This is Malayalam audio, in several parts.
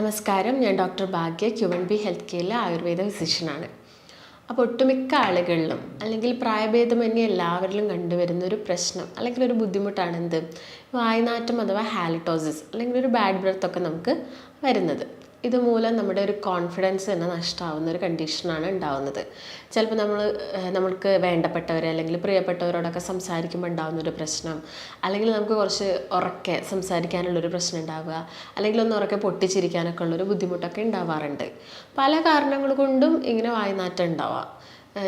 നമസ്കാരം. ഞാൻ ഡോക്ടർ ഭാഗ്യ ക്യുവൻ ബി ഹെൽത്ത് കെയറിലെ ആയുർവേദ ഫിസിഷ്യനാണ്. അപ്പോൾ ഒട്ടുമിക്ക ആളുകളിലും അല്ലെങ്കിൽ പ്രായഭേദമന്യേ എല്ലാവരിലും കണ്ടുവരുന്ന ഒരു പ്രശ്നം അല്ലെങ്കിൽ ഒരു ബുദ്ധിമുട്ടാണ് എന്ത്? വായനാറ്റം അഥവാ ഹാലിറ്റോസിസ് അല്ലെങ്കിൽ ഒരു ബാഡ് ബ്രത്ത് ഒക്കെ നമുക്ക് വരുന്നത്. ഇതുമൂലം നമ്മുടെ ഒരു കോൺഫിഡൻസ് തന്നെ നഷ്ടമാവുന്ന ഒരു കണ്ടീഷനാണ് ഉണ്ടാവുന്നത്. ചിലപ്പോൾ നമ്മൾ നമ്മൾക്ക് വേണ്ടപ്പെട്ടവരെ അല്ലെങ്കിൽ പ്രിയപ്പെട്ടവരോടൊക്കെ സംസാരിക്കുമ്പോൾ ഉണ്ടാകുന്ന ഒരു പ്രശ്നം അല്ലെങ്കിൽ നമുക്ക് കുറച്ച് ഉറക്കെ സംസാരിക്കാനുള്ളൊരു പ്രശ്നം ഉണ്ടാവുക അല്ലെങ്കിൽ ഒന്ന് ഉറക്കെ പൊട്ടിച്ചിരിക്കാനൊക്കെ ഉള്ളൊരു ബുദ്ധിമുട്ടൊക്കെ ഉണ്ടാവാറുണ്ട്. പല കാരണങ്ങൾ കൊണ്ടും ഇങ്ങനെ വായനാറ്റം ഉണ്ടാവാം.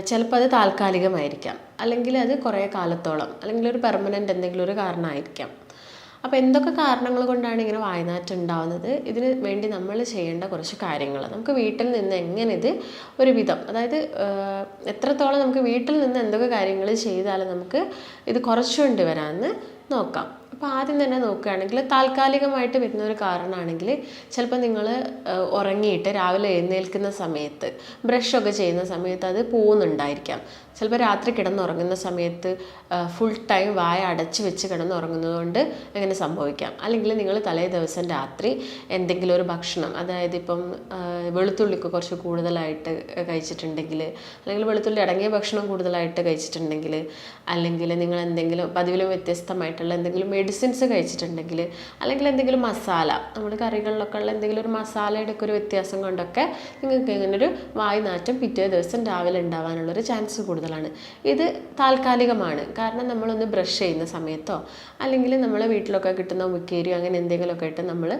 ചിലപ്പോൾ അത് താൽക്കാലികമായിരിക്കാം അല്ലെങ്കിൽ അത് കുറേ കാലത്തോളം അല്ലെങ്കിൽ ഒരു പെർമനന്റ് എന്തെങ്കിലും ഒരു കാരണമായിരിക്കാം. അപ്പോൾ എന്തൊക്കെ കാരണങ്ങൾ കൊണ്ടാണ് ഇങ്ങനെ വായനാറ്റം ഉണ്ടാവുന്നത്? ഇതിന് വേണ്ടി നമ്മൾ ചെയ്യേണ്ട കുറച്ച് കാര്യങ്ങൾ. നമുക്ക് വീട്ടിൽ നിന്ന് എങ്ങനെ ഇത് ഒരുവിധം അതായത് എത്രത്തോളം നമുക്ക് വീട്ടിൽ നിന്ന് എന്തൊക്കെ കാര്യങ്ങൾ ചെയ്താൽ നമുക്ക് ഇത് കുറച്ചുകൊണ്ട് വരാമെന്ന് നോക്കാം. അപ്പോൾ ആദ്യം തന്നെ നോക്കുകയാണെങ്കിൽ താൽക്കാലികമായിട്ട് വരുന്ന ഒരു കാരണമാണെങ്കിൽ ചിലപ്പോൾ നിങ്ങൾ ഉറങ്ങിയിട്ട് രാവിലെ എഴുന്നേൽക്കുന്ന സമയത്ത് ബ്രഷൊക്കെ ചെയ്യുന്ന സമയത്ത് അത് പോകുന്നുണ്ടായിരിക്കാം ചിലപ്പോൾ രാത്രി കിടന്നുറങ്ങുന്ന സമയത്ത് ഫുൾ ടൈം വായ അടച്ച് വെച്ച് കിടന്നുറങ്ങുന്നത് കൊണ്ട് അങ്ങനെ സംഭവിക്കാം. അല്ലെങ്കിൽ നിങ്ങൾ തലേ ദിവസം രാത്രി എന്തെങ്കിലും ഒരു ഭക്ഷണം അതായത് ഇപ്പം വെളുത്തുള്ളിക്ക് കുറച്ച് കൂടുതലായിട്ട് കഴിച്ചിട്ടുണ്ടെങ്കിൽ അല്ലെങ്കിൽ വെളുത്തുള്ളി അടങ്ങിയ ഭക്ഷണം കൂടുതലായിട്ട് കഴിച്ചിട്ടുണ്ടെങ്കിൽ അല്ലെങ്കിൽ നിങ്ങൾ എന്തെങ്കിലും പതിവിലും വ്യത്യസ്തമായിട്ടുള്ള എന്തെങ്കിലും മെഡിസിൻസ് കഴിച്ചിട്ടുണ്ടെങ്കിൽ അല്ലെങ്കിൽ എന്തെങ്കിലും മസാല നമ്മൾ കറികളിലൊക്കെ ഉള്ള എന്തെങ്കിലും ഒരു മസാലയുടെ ഒക്കെ ഒരു വ്യത്യാസം കൊണ്ടൊക്കെ നിങ്ങൾക്ക് ഇങ്ങനൊരു വായു നാറ്റം പിറ്റേ ദിവസം രാവിലെ ഉണ്ടാവാനുള്ളൊരു ചാൻസ് കൂടുതലാണ്. ഇത് താൽക്കാലികമാണ്. കാരണം നമ്മളൊന്ന് ബ്രഷ് ചെയ്യുന്ന സമയത്തോ അല്ലെങ്കിൽ നമ്മളെ വീട്ടിലൊക്കെ കിട്ടുന്ന മുക്കേരിയോ അങ്ങനെ എന്തെങ്കിലുമൊക്കെ ആയിട്ട് നമ്മൾ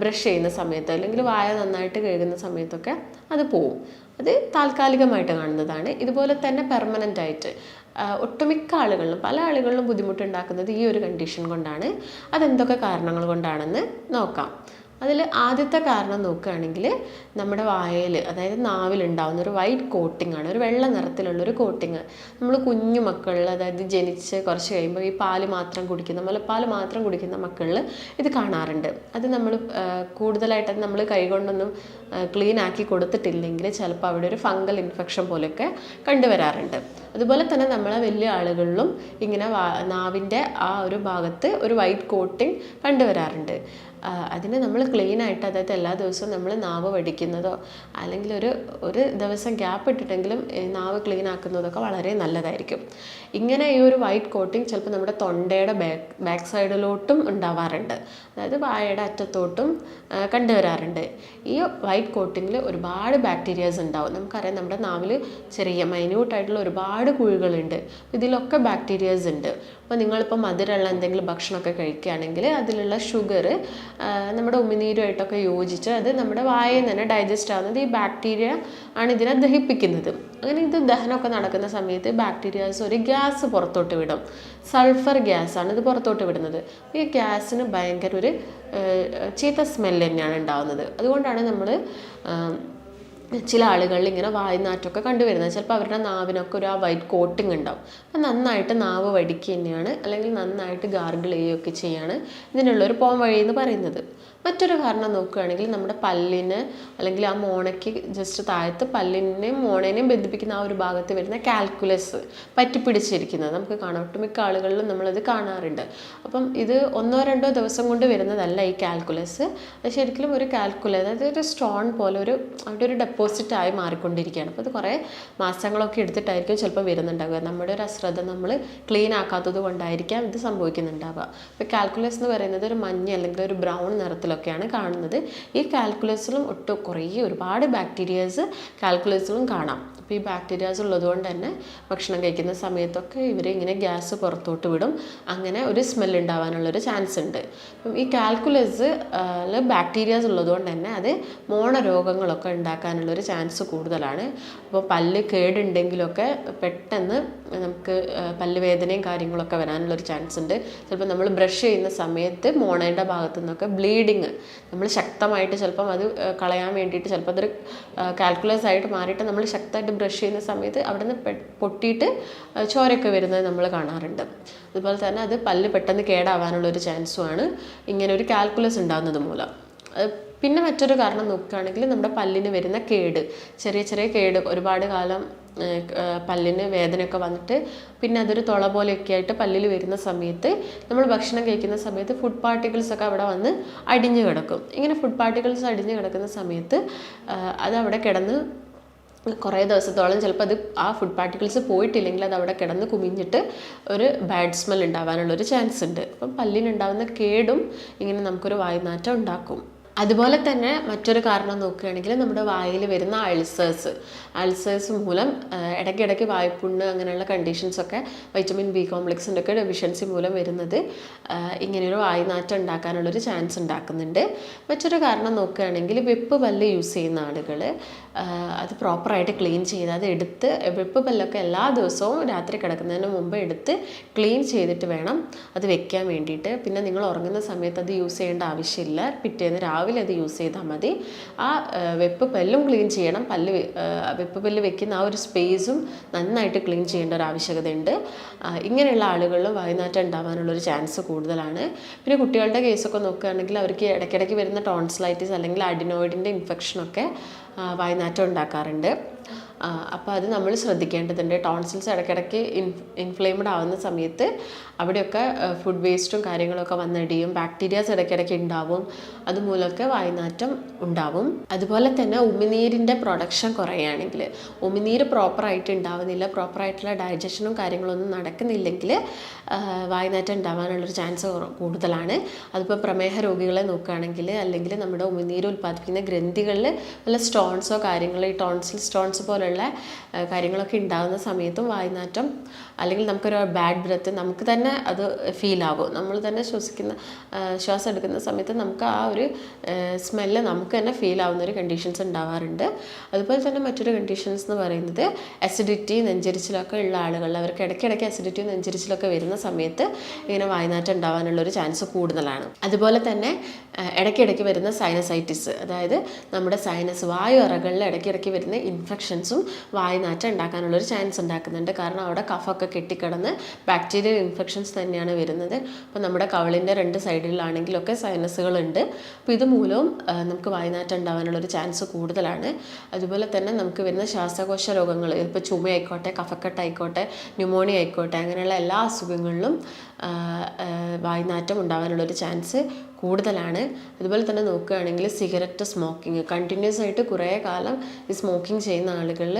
ബ്രഷ് ചെയ്യുന്ന സമയത്തോ അല്ലെങ്കിൽ വായ നന്നായിട്ട് കഴുകുന്ന സമയത്തൊക്കെ അത് പോവും. അത് താൽക്കാലികമായിട്ട് കാണുന്നതാണ്. ഇതുപോലെ തന്നെ പെർമനന്റ് ആയിട്ട് ഒട്ടുമിക്ക ആളുകളിലും പല ആളുകളിലും ബുദ്ധിമുട്ടുണ്ടാക്കുന്നത് ഈ ഒരു കണ്ടീഷൻ കൊണ്ടാണ്. അതെന്തൊക്കെ കാരണങ്ങൾ കൊണ്ടാണെന്ന് നോക്കാം. അതിൽ ആദ്യത്തെ കാരണം നോക്കുകയാണെങ്കിൽ നമ്മുടെ വായയിൽ അതായത് നാവിലുണ്ടാകുന്ന ഒരു വൈറ്റ് കോട്ടിംഗ് ആണ് ഒരു വെള്ള നിറത്തിലുള്ള ഒരു കോട്ടിങ് നമ്മൾ കുഞ്ഞു മക്കളിൽ അതായത് ജനിച്ച് കുറച്ച് കഴിയുമ്പോൾ ഈ പാൽ മാത്രം കുടിക്കുന്ന മുലപ്പാൽ മാത്രം കുടിക്കുന്ന മക്കളിൽ ഇത് കാണാറുണ്ട്. അത് നമ്മൾ കൂടുതലായിട്ട് നമ്മൾ കൈകൊണ്ടൊന്നും ക്ലീൻ ആക്കി കൊടുത്തിട്ടില്ലെങ്കിൽ ചിലപ്പോൾ അവിടെ ഒരു ഫംഗൽ ഇൻഫെക്ഷൻ പോലെയൊക്കെ കണ്ടുവരാറുണ്ട്. അതുപോലെ തന്നെ നമ്മളെ വലിയ ആളുകളിലും ഇങ്ങനെ നാവിന്റെ ആ ഒരു ഭാഗത്ത് ഒരു വൈറ്റ് കോട്ടിങ് കണ്ടുവരാറുണ്ട്. അതിന് നമ്മൾ ക്ലീൻ ആയിട്ട് അതായത് എല്ലാ ദിവസവും നമ്മൾ നാവ് വടിക്കുന്നതോ അല്ലെങ്കിൽ ഒരു ഒരു ദിവസം ഗ്യാപ്പ് ഇട്ടിട്ടെങ്കിലും നാവ് ക്ലീൻ ആക്കുന്നതൊക്കെ വളരെ നല്ലതായിരിക്കും. ഇങ്ങനെ ഈ ഒരു വൈറ്റ് കോട്ടിങ് ചിലപ്പോൾ നമ്മുടെ തൊണ്ടയുടെ ബാക്ക് ബാക്ക് സൈഡിലോട്ടും ഉണ്ടാവാറുണ്ട്. അതായത് വായയുടെ അറ്റത്തോട്ടും കണ്ടുവരാറുണ്ട്. ഈ വൈറ്റ് കോട്ടിങ്ങിൽ ഒരുപാട് ബാക്ടീരിയാസ് ഉണ്ടാവും. നമുക്കറിയാം നമ്മുടെ നാവിൽ ചെറിയ മൈന്യൂട്ടായിട്ടുള്ള ഒരുപാട് കുഴികളുണ്ട്. ഇതിലൊക്കെ ബാക്ടീരിയാസ് ഉണ്ട്. അപ്പോൾ നിങ്ങളിപ്പോൾ മധുരമുള്ള എന്തെങ്കിലും ഭക്ഷണമൊക്കെ കഴിക്കുകയാണെങ്കിൽ അതിലുള്ള ഷുഗർ നമ്മുടെ ഉമിനീരുമായിട്ടൊക്കെ യോജിച്ച് അത് നമ്മുടെ വായയിൽ തന്നെ ഡൈജസ്റ്റ് ആവുന്നത് ഈ ബാക്ടീരിയ ആണ് ഇതിനെ ദഹിപ്പിക്കുന്നത്. അങ്ങനെ ഇത് ദഹനമൊക്കെ നടക്കുന്ന സമയത്ത് ബാക്ടീരിയാസ് ഒരു ഗ്യാസ് പുറത്തോട്ട് വിടും. സൾഫർ ഗ്യാസാണ് ഇത് പുറത്തോട്ട് വിടുന്നത്. ഈ ഗ്യാസിന് ഭയങ്കര ഒരു ചീത്ത സ്മെല്ല് തന്നെയാണ് ഉണ്ടാകുന്നത് അതുകൊണ്ടാണ് നമ്മൾ ചില ആളുകളിൽ ഇങ്ങനെ വായുനാറ്റമൊക്കെ കണ്ടുവരുന്നത്. ചിലപ്പോൾ അവരുടെ നാവിനൊക്കെ ഒരു ആ വൈറ്റ് കോട്ടിങ് ഉണ്ടാവും. അപ്പം നന്നായിട്ട് നാവ് വടിക്കുക തന്നെയാണ് അല്ലെങ്കിൽ നന്നായിട്ട് ഗാർഗിൾ ചെയ്യുകയൊക്കെ ചെയ്യാണ് ഇതിനുള്ളൊരു പോം വഴി എന്ന് പറയുന്നത്. മറ്റൊരു കാരണം നോക്കുകയാണെങ്കിൽ നമ്മുടെ പല്ലിന് അല്ലെങ്കിൽ ആ മോണയ്ക്ക് ജസ്റ്റ് താഴത്ത് പല്ലിനെയും മോണേനെയും ബന്ധിപ്പിക്കുന്ന ആ ഒരു ഭാഗത്ത് വരുന്ന കാൽക്കുലസ് പറ്റിപ്പിടിച്ചിരിക്കുന്നത്. നമുക്ക് കാണാം. ഒട്ടുമിക്ക ആളുകളിലും നമ്മളത് കാണാറുണ്ട്. അപ്പം ഇത് ഒന്നോ രണ്ടോ ദിവസം കൊണ്ട് വരുന്നതല്ല ഈ കാൽക്കുലസ് അത് ശരിക്കും ഒരു കാൽക്കുലസ് അതായത് ഒരു സ്റ്റോൺ പോലെ ഒരു അവിടെ ഒരു ഡെപ്പോസിറ്റ് ആയി മാറിക്കൊണ്ടിരിക്കുകയാണ്. അപ്പോൾ ഇത് കുറേ മാസങ്ങളൊക്കെ എടുത്തിട്ടായിരിക്കും ചിലപ്പോൾ വരുന്നുണ്ടാവുക. നമ്മുടെ ഒരു അശ്രദ്ധ നമ്മൾ ക്ലീൻ ആക്കാത്തത് കൊണ്ടായിരിക്കാം ഇത് സംഭവിക്കുന്നുണ്ടാവുക. അപ്പോൾ കാൽക്കുലസ് എന്ന് പറയുന്നത് ഒരു മഞ്ഞ അല്ലെങ്കിൽ ഒരു ബ്രൗൺ നിറത്തിലൊക്കെയാണ് കാണുന്നത്. ഈ കാൽക്കുലസിലും ഒട്ടും കുറേ ഒരുപാട് ബാക്ടീരിയാസ് കാൽക്കുലസിലും കാണാം. അപ്പോൾ ഈ ബാക്ടീരിയാസ് ഉള്ളതുകൊണ്ട് തന്നെ ഭക്ഷണം കഴിക്കുന്ന സമയത്തൊക്കെ ഇവർ ഇങ്ങനെ ഗ്യാസ് പുറത്തോട്ട് വിടും. അങ്ങനെ ഒരു സ്മെൽ ഉണ്ടാവാനുള്ളൊരു ചാൻസ് ഉണ്ട്. ഈ കാൽക്കുലസ് ബാക്ടീരിയാസ് ഉള്ളതുകൊണ്ട് തന്നെ അത് മോണരോഗങ്ങളൊക്കെ ഉണ്ടാക്കാനുള്ളൊരു ചാൻസ് കൂടുതലാണ്. അപ്പോൾ പല്ല് കേടുണ്ടെങ്കിലൊക്കെ പെട്ടെന്ന് നമുക്ക് പല്ല് വേദനയും കാര്യങ്ങളൊക്കെ വരാനുള്ളൊരു ചാൻസ് ഉണ്ട് ചിലപ്പോൾ നമ്മൾ ബ്രഷ് ചെയ്യുന്ന സമയത്ത് മോണയുടെ ഭാഗത്തു നിന്നൊക്കെ ബ്ലീഡിങ് നമ്മൾ ശക്തമായിട്ട് ചിലപ്പം അത് കളയാൻ വേണ്ടിയിട്ട് ചിലപ്പോൾ അതൊരു കാൽക്കുലസ് ആയിട്ട് മാറിയിട്ട് നമ്മൾ ശക്തമായിട്ട് ബ്രഷ് ചെയ്യുന്ന സമയത്ത് അവിടെ നിന്ന് പൊട്ടിയിട്ട് ചോരയൊക്കെ വരുന്നത് നമ്മൾ കാണാറുണ്ട്. അതുപോലെ തന്നെ അത് പല്ല് പെട്ടെന്ന് കേടാവാനുള്ളൊരു ചാൻസുമാണ്. ഇങ്ങനെ ഒരു കാൽക്കുലസ് ഉണ്ടാകുന്നത് മൂലം. പിന്നെ മറ്റൊരു കാരണം നോക്കുകയാണെങ്കിൽ നമ്മുടെ പല്ലിന് വരുന്ന കേട് ചെറിയ ചെറിയ കേട് ഒരുപാട് കാലം പല്ലിന് വേദനയൊക്കെ വന്നിട്ട് പിന്നെ അതൊരു തുള പോലെയൊക്കെ ആയിട്ട് പല്ലിൽ വരുന്ന സമയത്ത് നമ്മൾ ഭക്ഷണം കഴിക്കുന്ന സമയത്ത് ഫുഡ് പാർട്ടിക്കിൾസ് ഒക്കെ അവിടെ വന്ന് അടിഞ്ഞു കിടക്കും. ഇങ്ങനെ ഫുഡ് പാർട്ടിക്കിൾസ് അടിഞ്ഞു കിടക്കുന്ന സമയത്ത് അത് അവിടെ കിടന്ന് കുറേ ദിവസത്തോളം ചിലപ്പോൾ അത് ആ ഫുഡ് പാർട്ടിക്കിൾസ് പോയിട്ടില്ലെങ്കിൽ അത് അവിടെ കിടന്ന് കുമിഞ്ഞിട്ട് ഒരു ബാഡ് സ്മെൽ ഉണ്ടാവാനുള്ളൊരു ചാൻസ് ഉണ്ട്. അപ്പം പല്ലിനുണ്ടാവുന്ന കേടും ഇങ്ങനെ നമുക്കൊരു വായുനാറ്റം ഉണ്ടാക്കും. അതുപോലെ തന്നെ മറ്റൊരു കാരണം നോക്കുകയാണെങ്കിൽ നമ്മുടെ വായിൽ വരുന്ന അൾസേഴ്സ് അൾസേഴ്സ് മൂലം ഇടയ്ക്കിടയ്ക്ക് വായ്പുണ്ണ് അങ്ങനെയുള്ള കണ്ടീഷൻസൊക്കെ വൈറ്റമിൻ ബി കോംപ്ലക്സിന്റെ ഒക്കെ ഡെഫിഷ്യൻസി മൂലം വരുന്നത് ഇങ്ങനെയൊരു വായുനാറ്റം ഉണ്ടാക്കാനുള്ളൊരു ചാൻസ് ഉണ്ടാക്കുന്നുണ്ട്. മറ്റൊരു കാരണം നോക്കുകയാണെങ്കിൽ വെപ്പ് പല്ല് യൂസ് ചെയ്യുന്ന ആളുകൾ അത് പ്രോപ്പറായിട്ട് ക്ലീൻ ചെയ്ത് അത് എടുത്ത് വെപ്പ് പല്ലൊക്കെ എല്ലാ ദിവസവും രാത്രി കിടക്കുന്നതിന് മുമ്പ് എടുത്ത് ക്ലീൻ ചെയ്തിട്ട് വേണം അത് വെക്കാൻ വേണ്ടിയിട്ട്. പിന്നെ നിങ്ങൾ ഉറങ്ങുന്ന സമയത്ത് അത് യൂസ് ചെയ്യേണ്ട ആവശ്യമില്ല. പിറ്റേന്ന് രാവിലെ അത് യൂസ് ചെയ്താൽ മതി. ആ വെപ്പ് പല്ലും ക്ലീൻ ചെയ്യണം. പല്ല് വെപ്പ് പല്ല് വെക്കുന്ന ആ ഒരു സ്പേസും നന്നായിട്ട് ക്ലീൻ ചെയ്യേണ്ട ഒരു ആവശ്യകതയുണ്ട്. ഇങ്ങനെയുള്ള ആളുകളിലും വായുനാറ്റം ഉണ്ടാവാനുള്ളൊരു ചാൻസ് കൂടുതലാണ്. പിന്നെ കുട്ടികളുടെ കേസൊക്കെ നോക്കുകയാണെങ്കിൽ അവർക്ക് ഇടയ്ക്കിടയ്ക്ക് വരുന്ന ടോൺസിലൈറ്റിസ് അല്ലെങ്കിൽ അഡിനോയിഡിന്റെ ഇൻഫെക്ഷനൊക്കെ വായുനാറ്റം ഉണ്ടാക്കാറുണ്ട്. അപ്പോൾ അത് നമ്മൾ ശ്രദ്ധിക്കേണ്ടതുണ്ട്. ടോൺസിൽസ് ഇടയ്ക്കിടയ്ക്ക് ഇൻ ഇൻഫ്ലെയിംഡ് ആവുന്ന സമയത്ത് അവിടെയൊക്കെ ഫുഡ് വേസ്റ്റും കാര്യങ്ങളൊക്കെ വന്നിടിയും ബാക്ടീരിയാസ് ഇടയ്ക്കിടയ്ക്ക് ഉണ്ടാവും അതുമൂലമൊക്കെ വായുനാറ്റം ഉണ്ടാവും. അതുപോലെ തന്നെ ഉമിനീരിന്റെ പ്രൊഡക്ഷൻ കുറയുകയാണെങ്കിൽ ഉമിനീര് പ്രോപ്പറായിട്ട് ഉണ്ടാവുന്നില്ല പ്രോപ്പറായിട്ടുള്ള ഡൈജഷനും കാര്യങ്ങളൊന്നും നടക്കുന്നില്ലെങ്കിൽ വായുനാറ്റം ഉണ്ടാവാനുള്ളൊരു ചാൻസ് കൂടുതലാണ്. അതിപ്പോൾ പ്രമേഹ രോഗികളെ നോക്കുകയാണെങ്കിൽ അല്ലെങ്കിൽ നമ്മുടെ ഉമിനീര് ഉൽപ്പാദിപ്പിക്കുന്ന ഗ്രന്ഥികളിൽ വല്ല സ്റ്റോൺസോ കാര്യങ്ങളോ ഈ ടോൺസിൽ സ്റ്റോൺസ് പോലുള്ള ആ, കാര്യങ്ങളൊക്കെ ഉണ്ടാകുന്ന സമയത്തും വായുനാറ്റം അല്ലെങ്കിൽ നമുക്കൊരു ബാഡ് ബ്രത്ത് നമുക്ക് തന്നെ അത് ഫീൽ ആകും നമ്മൾ തന്നെ ശ്വസിക്കുന്ന ശ്വാസം എടുക്കുന്ന സമയത്ത് നമുക്ക് ആ ഒരു സ്മെല്ല് നമുക്ക് തന്നെ ഫീൽ ആവുന്ന ഒരു കണ്ടീഷൻസ് ഉണ്ടാവാറുണ്ട്. അതുപോലെ തന്നെ മറ്റൊരു കണ്ടീഷൻസ് എന്ന് പറയുന്നത് അസിഡിറ്റി നെഞ്ചരിച്ചിലൊക്കെ ഉള്ള ആളുകൾ അവർക്ക് ഇടയ്ക്കിടയ്ക്ക് അസിഡിറ്റി നെഞ്ചരിച്ചിലൊക്കെ വരുന്ന സമയത്ത് ഇങ്ങനെ വായുനാറ്റം ഉണ്ടാവാനുള്ള ഒരു ചാൻസ് കൂടുതലാണ്. അതുപോലെ തന്നെ ഇടയ്ക്കിടയ്ക്ക് വരുന്ന സൈനസൈറ്റിസ് അതായത് നമ്മുടെ സൈനസ് വായു അറകളിൽ ഇടയ്ക്കിടയ്ക്ക് വരുന്ന ഇൻഫെക്ഷൻസും വായുനാറ്റം ഉണ്ടാക്കാനുള്ളൊരു ചാൻസ് ഉണ്ടാക്കുന്നുണ്ട്. കാരണം അവിടെ കഫൊക്കെ കെട്ടിക്കിടന്ന് ബാക്ടീരിയൽ ഇൻഫെക്ഷൻസ് തന്നെയാണ് വരുന്നത്. അപ്പോൾ നമ്മുടെ കവളിന്റെ രണ്ട് സൈഡിലാണെങ്കിലൊക്കെ സൈനസുകളുണ്ട് അപ്പോൾ ഇതുമൂലവും മൂലവും നമുക്ക് വായുനാറ്റം ഉണ്ടാകാനുള്ളൊരു ചാൻസ് കൂടുതലാണ്. അതുപോലെ തന്നെ നമുക്ക് വരുന്ന ശ്വാസകോശ രോഗങ്ങൾ ഇപ്പോൾ ചുമയായിക്കോട്ടെ കഫക്കെട്ടായിക്കോട്ടെ ന്യൂമോണിയ ആയിക്കോട്ടെ അങ്ങനെയുള്ള എല്ലാ അസുഖങ്ങളിലും വായുനാറ്റം ഉണ്ടാകാനുള്ളൊരു ചാൻസ് കൂടുതലാണ്. അതുപോലെ തന്നെ നോക്കുകയാണെങ്കിൽ സിഗരറ്റ് സ്മോക്കിങ് കണ്ടിന്യൂസ് ആയിട്ട് കുറേ കാലം ഈ സ്മോക്കിംഗ് ചെയ്യുന്ന ആളുകളിൽ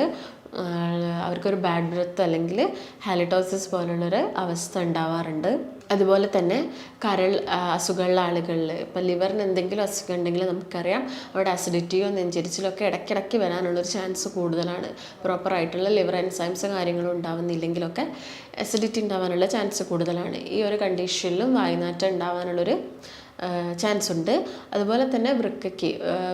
അവർക്കൊരു ബാഡ് ബ്രത്ത് അല്ലെങ്കിൽ ഹാലിറ്റോസിസ് പോലുള്ളൊരു അവസ്ഥ ഉണ്ടാവാറുണ്ട്. അതുപോലെ തന്നെ കരൾ അസുഖമുള്ള ആളുകളിൽ ഇപ്പോൾ ലിവറിന് എന്തെങ്കിലും അസുഖം ഉണ്ടെങ്കിൽ നമുക്കറിയാം അവിടെ അസിഡിറ്റിയോ നെഞ്ചരിച്ചിലോ ഒക്കെ ഇടയ്ക്കിടയ്ക്ക് വരാനുള്ളൊരു ചാൻസ് കൂടുതലാണ്. പ്രോപ്പറായിട്ടുള്ള ലിവർ എൻസൈംസ് കാര്യങ്ങളും ഉണ്ടാവുന്നില്ലെങ്കിലൊക്കെ അസിഡിറ്റി ഉണ്ടാവാനുള്ള ചാൻസ് കൂടുതലാണ്. ഈ ഒരു കണ്ടീഷനിലും വായുനാറ്റം ഉണ്ടാവാനുള്ളൊരു ചാൻസ് ഉണ്ട്. അതുപോലെ തന്നെ വൃക്കയ്ക്ക്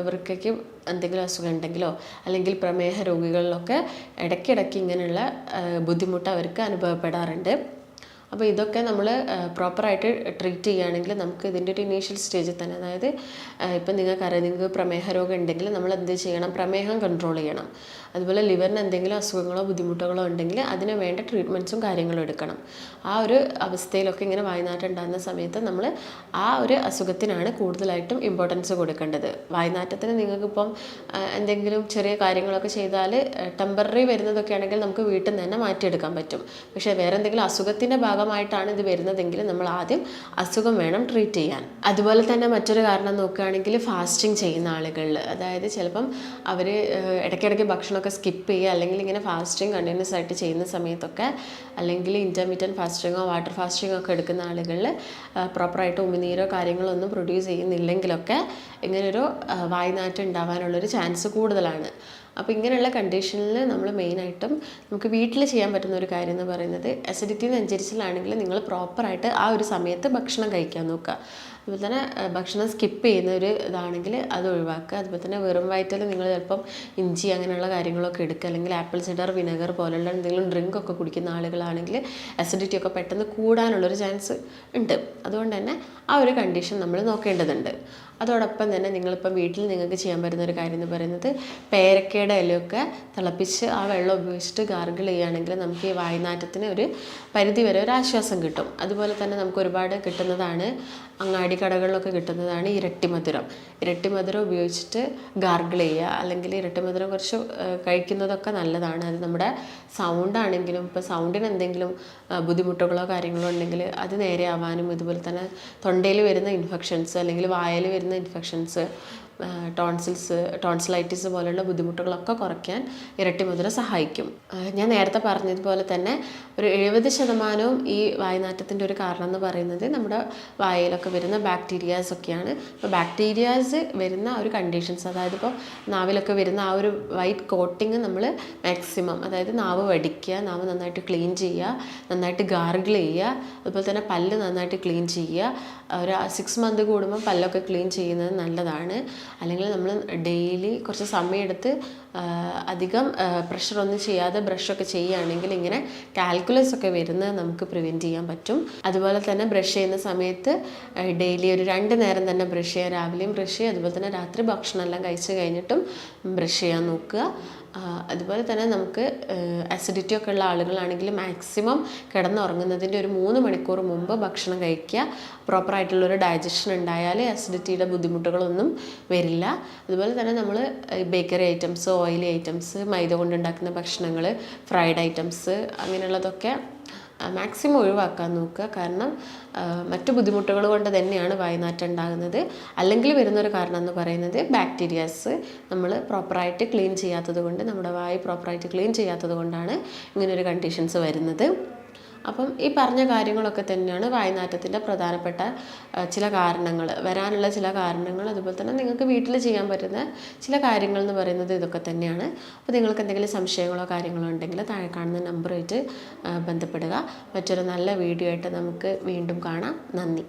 വൃക്കയ്ക്ക് എന്തെങ്കിലും അസുഖം ഉണ്ടെങ്കിലോ അല്ലെങ്കിൽ പ്രമേഹ രോഗികളിലൊക്കെ ഇടയ്ക്കിടയ്ക്ക് ഇങ്ങനെയുള്ള ബുദ്ധിമുട്ട് അവർക്ക് അനുഭവപ്പെടാറുണ്ട്. അപ്പോൾ ഇതൊക്കെ നമ്മൾ പ്രോപ്പറായിട്ട് ട്രീറ്റ് ചെയ്യുകയാണെങ്കിൽ നമുക്ക് ഇതിന്റെ ഒരു ഇനീഷ്യൽ സ്റ്റേജിൽ തന്നെ. അതായത് ഇപ്പം നിങ്ങൾക്കറിയാം നിങ്ങൾക്ക് പ്രമേഹ രോഗം ഉണ്ടെങ്കിൽ നമ്മൾ എന്ത് ചെയ്യണം? പ്രമേഹം കൺട്രോൾ ചെയ്യണം. അതുപോലെ ലിവറിന് എന്തെങ്കിലും അസുഖങ്ങളോ ബുദ്ധിമുട്ടുകളോ ഉണ്ടെങ്കിൽ അതിന് വേണ്ട ട്രീറ്റ്മെന്റ്സും കാര്യങ്ങളും എടുക്കണം. ആ ഒരു അവസ്ഥയിലൊക്കെ ഇങ്ങനെ വായനാട്ടുണ്ടാകുന്ന സമയത്ത് നമ്മൾ ആ ഒരു അസുഖത്തിനാണ് കൂടുതലായിട്ടും ഇമ്പോർട്ടൻസ് കൊടുക്കേണ്ടത്. വായനാറ്റത്തിന് നിങ്ങൾക്കിപ്പം എന്തെങ്കിലും ചെറിയ കാര്യങ്ങളൊക്കെ ചെയ്താൽ ടെമ്പററി വരുന്നതൊക്കെ ആണെങ്കിൽ നമുക്ക് വീട്ടിൽ നിന്ന് തന്നെ മാറ്റിയെടുക്കാൻ പറ്റും. പക്ഷേ വേറെ എന്തെങ്കിലും അസുഖത്തിന്റെ ഭാഗമായിട്ടാണ് ഇത് വരുന്നതെങ്കിൽ നമ്മൾ ആദ്യം അസുഖം വേണം ട്രീറ്റ് ചെയ്യാൻ. അതുപോലെ തന്നെ മറ്റൊരു കാരണം നോക്കുകയാണെങ്കിൽ ഫാസ്റ്റിംഗ് ചെയ്യുന്ന ആളുകളിൽ അതായത് ചിലപ്പം അവർ ഇടയ്ക്കിടയ്ക്ക് ഭക്ഷണമൊക്കെ സ്കിപ്പ് ചെയ്യുക അല്ലെങ്കിൽ ഇങ്ങനെ ഫാസ്റ്റിംഗ് കണ്ടിന്യൂസ് ആയിട്ട് ചെയ്യുന്ന സമയത്തൊക്കെ അല്ലെങ്കിൽ ഇന്റർമീഡിയറ്റ് ഫാസ്റ്റിങ്ങോ വാട്ടർ ഫാസ്റ്റിങ്ങോ ഒക്കെ എടുക്കുന്ന ആളുകളിൽ പ്രോപ്പറായിട്ട് ഉമിനീരോ കാര്യങ്ങളോ ഒന്നും പ്രൊഡ്യൂസ് ചെയ്യുന്നില്ലെങ്കിലൊക്കെ ഇങ്ങനൊരു വായുനാറ്റം ഉണ്ടാവാനുള്ളൊരു ചാൻസ് കൂടുതലാണ്. അപ്പോൾ ഇങ്ങനെയുള്ള കണ്ടീഷനിൽ നമ്മൾ മെയിനായിട്ടും നമുക്ക് വീട്ടിൽ ചെയ്യാൻ പറ്റുന്ന ഒരു കാര്യം എന്ന് പറയുന്നത് അസിഡിറ്റി അനുസരിച്ചിലാണെങ്കിൽ നിങ്ങൾ പ്രോപ്പറായിട്ട് ആ ഒരു സമയത്ത് ഭക്ഷണം കഴിക്കാൻ നോക്കുക. അതുപോലെ തന്നെ ഭക്ഷണം സ്കിപ്പ് ചെയ്യുന്ന ഒരു ഇതാണെങ്കിൽ അത് ഒഴിവാക്കുക. അതുപോലെ തന്നെ വെറും വയറ്റിൽ നിങ്ങൾ ചിലപ്പം ഇഞ്ചി അങ്ങനെയുള്ള കാര്യങ്ങളൊക്കെ എടുക്കുക. അല്ലെങ്കിൽ ആപ്പിൾ സിഡർ വിനെഗർ പോലെയുള്ള എന്തെങ്കിലും ഡ്രിങ്ക് ഒക്കെ കുടിക്കുന്ന ആളുകളാണെങ്കിൽ അസിഡിറ്റി ഒക്കെ പെട്ടെന്ന് കൂടാനുള്ളൊരു ചാൻസ് ഉണ്ട്. അതുകൊണ്ട് തന്നെ ആ ഒരു കണ്ടീഷൻ നമ്മൾ നോക്കേണ്ടതുണ്ട്. അതോടൊപ്പം തന്നെ നിങ്ങളിപ്പം വീട്ടിൽ നിങ്ങൾക്ക് ചെയ്യാൻ പറ്റുന്ന ഒരു കാര്യം എന്ന് പറയുന്നത് പേരക്കയുടെ ഇലയൊക്കെ തിളപ്പിച്ച് ആ വെള്ളം ഉപയോഗിച്ചിട്ട് ഗാർഗിൾ ചെയ്യുകയാണെങ്കിൽ നമുക്ക് ഈ വായുനാറ്റത്തിന് ഒരു പരിധി വരെ ഒരു ആശ്വാസം കിട്ടും. അതുപോലെ തന്നെ നമുക്ക് ഒരുപാട് കിട്ടുന്നതാണ് അങ്ങാടി കടകളിലൊക്കെ കിട്ടുന്നതാണ് ഇരട്ടി മധുരം. ഇരട്ടി മധുരം ഉപയോഗിച്ചിട്ട് ഗാർഗിൾ ചെയ്യുക അല്ലെങ്കിൽ ഇരട്ടി മധുരം കുറച്ച് കഴിക്കുന്നതൊക്കെ നല്ലതാണ്. അത് നമ്മുടെ സൗണ്ട് ആണെങ്കിലും ഇപ്പോൾ സൗണ്ടിന് എന്തെങ്കിലും ബുദ്ധിമുട്ടുകളോ കാര്യങ്ങളോ ഉണ്ടെങ്കിൽ അത് നേരെയാവാനും ഇതുപോലെ തന്നെ തൊണ്ടയിൽ വരുന്ന ഇൻഫെക്ഷൻസ് അല്ലെങ്കിൽ വായയിൽ വരുന്ന ഇൻഫെക്ഷൻസ് ടോൺസിൽസ് ടോൺസിലൈറ്റിസ് പോലുള്ള ബുദ്ധിമുട്ടുകളൊക്കെ കുറയ്ക്കാൻ ഇരട്ടിമധുരം സഹായിക്കും. ഞാൻ നേരത്തെ പറഞ്ഞതുപോലെ തന്നെ ഒരു എഴുപത് ശതമാനവും ഈ വായുനാറ്റത്തിന്റെ ഒരു കാരണം എന്ന് പറയുന്നത് നമ്മുടെ വായയിലൊക്കെ വരുന്ന ബാക്ടീരിയാസ് ഒക്കെയാണ്. അപ്പോൾ ബാക്ടീരിയാസ് വരുന്ന ഒരു കണ്ടീഷൻസ് അതായത് ഇപ്പോൾ നാവിലൊക്കെ വരുന്ന ആ ഒരു വൈറ്റ് കോട്ടിങ് നമ്മൾ മാക്സിമം അതായത് നാവ് വടിക്കുക നാവ് നന്നായിട്ട് ക്ലീൻ ചെയ്യുക നന്നായിട്ട് ഗാർഗിൾ ചെയ്യുക അതുപോലെ തന്നെ പല്ല് നന്നായിട്ട് ക്ലീൻ ചെയ്യുക ഒരു സിക്സ് മന്ത് കൂടുമ്പോൾ പല്ലൊക്കെ ക്ലീൻ ചെയ്യുന്നത് നല്ലതാണ്. അല്ലെങ്കിൽ നമ്മൾ ഡെയിലി കുറച്ച് സമയമെടുത്ത് അധികം പ്രഷർ ഒന്നും ചെയ്യാതെ ബ്രഷൊക്കെ ചെയ്യുകയാണെങ്കിൽ ഇങ്ങനെ കാൽക്കുലസ് ഒക്കെ വരുന്നത് നമുക്ക് പ്രിവെന്റ് ചെയ്യാൻ പറ്റും. അതുപോലെ തന്നെ ബ്രഷ് ചെയ്യുന്ന സമയത്ത് ഡെയിലി ഒരു രണ്ട് നേരം തന്നെ ബ്രഷ് ചെയ്യുക. രാവിലെയും ബ്രഷ് ചെയ്യുക. അതുപോലെ തന്നെ രാത്രി ഭക്ഷണം എല്ലാം കഴിച്ച് കഴിഞ്ഞിട്ടും ബ്രഷ് ചെയ്യാൻ നോക്കുക. അതുപോലെ തന്നെ നമുക്ക് അസിഡിറ്റി ഒക്കെ ഉള്ള ആളുകളാണെങ്കിൽ മാക്സിമം കിടന്നുറങ്ങുന്നതിന്റെ ഒരു മൂന്ന് മണിക്കൂർ മുമ്പ് ഭക്ഷണം കഴിക്കുക. പ്രോപ്പറായിട്ടുള്ളൊരു ഡൈജഷൻ ഉണ്ടായാൽ അസിഡിറ്റിയുടെ ബുദ്ധിമുട്ടുകളൊന്നും വരില്ല. അതുപോലെ തന്നെ നമ്മൾ ബേക്കറി ഐറ്റംസ് ഓയിലി ഐറ്റംസ് മൈദ കൊണ്ടുണ്ടാക്കുന്ന ഭക്ഷണങ്ങൾ ഫ്രൈഡ് ഐറ്റംസ് അങ്ങനെയുള്ളതൊക്കെ മാക്സിമം ഒഴിവാക്കാൻ നോക്കുക. കാരണം മറ്റു ബുദ്ധിമുട്ടുകൾ കൊണ്ട് തന്നെയാണ് വായനാറ്റം ഉണ്ടാകുന്നത്. അല്ലെങ്കിൽ വരുന്നൊരു കാരണം എന്ന് പറയുന്നത് ബാക്ടീരിയാസ് നമ്മൾ പ്രോപ്പറായിട്ട് ക്ലീൻ ചെയ്യാത്തത് കൊണ്ട് നമ്മുടെ വായു പ്രോപ്പറായിട്ട് ക്ലീൻ ചെയ്യാത്തത് കൊണ്ടാണ് ഇങ്ങനൊരു കണ്ടീഷൻസ് വരുന്നത്. അപ്പം ഈ പറഞ്ഞ കാര്യങ്ങളൊക്കെ തന്നെയാണ് വായനാറ്റത്തിന്റെ പ്രധാനപ്പെട്ട ചില കാരണങ്ങൾ. വരാനുള്ള ചില കാരണങ്ങൾ അതുപോലെ തന്നെ നിങ്ങൾക്ക് വീട്ടിൽ ചെയ്യാൻ പറ്റുന്ന ചില കാര്യങ്ങൾ എന്ന് പറയുന്നത് ഇതൊക്കെ തന്നെയാണ്. അപ്പോൾ നിങ്ങൾക്ക് എന്തെങ്കിലും സംശയങ്ങളോ കാര്യങ്ങളോ ഉണ്ടെങ്കിൽ താഴെ കാണുന്ന നമ്പറുമായിട്ട് ബന്ധപ്പെടുക. മറ്റൊരു നല്ല വീഡിയോ ആയിട്ട് നമുക്ക് വീണ്ടും കാണാം. നന്ദി.